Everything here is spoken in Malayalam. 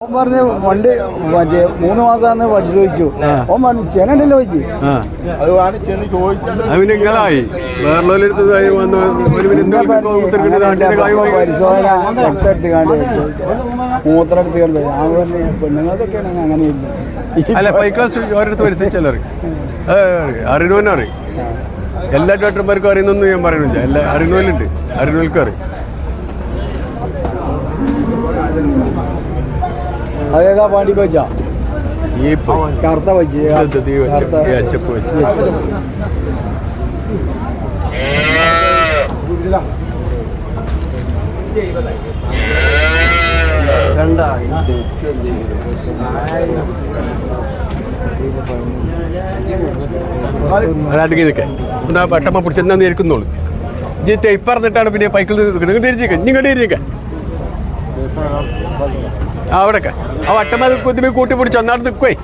ഓൻ പറഞ്ഞു വണ്ടി മറ്റേ മൂന്ന് മാസമാന്ന് ചോദിച്ചു. ഓൻ പറഞ്ഞു ചെനണ്ടല്ലോ വെച്ച് ആ. അത് വാങ്ങി ചെന്ന് പരിശോധന രക്തമെടുത്ത് കാണ്ട് മൂത്രമെടുത്ത് കണ്ട് ഞാൻ പറഞ്ഞു പെണ്ണുങ്ങൾക്കൊക്കെ ആണെങ്കിൽ അങ്ങനെയില്ല. അല്ല പൈക്കാസ് ഓരോരുത്തർ പരിശോധിച്ചല്ലോ അറിയണവനെ അറിയും. എല്ലാ ഡോക്ടർമാർക്കും അറിയുന്നൊന്നും ഞാൻ പറയുന്നില്ല എല്ലാ അറിയണവരുണ്ട് അറിയണവർക്ക് അറിയും. അതേതാ പാണ്ടി വെച്ചാ ഈ കറുത്ത. വെച്ച് അച്ചപ്പ് വെച്ച്. അല്ലാതെ ഇതൊക്കെ. പെട്ടമ്മ പിടിച്ചെന്നാ ഇരിക്കുന്നുള്ളൂ. ഇപ്പറന്നിട്ടാണ് പിന്നെ പൈക്കിൾ നിങ്ങൾ തിരിച്ചേക്കാം നിങ്ങൾ തിരിച്ചേക്കാം അവിടെയൊക്കെ. ആ വട്ടമ്മ കുത്തിമേ കൂട്ടി പിടിച്ച് ഒന്നാട് നിൽക്കുവേ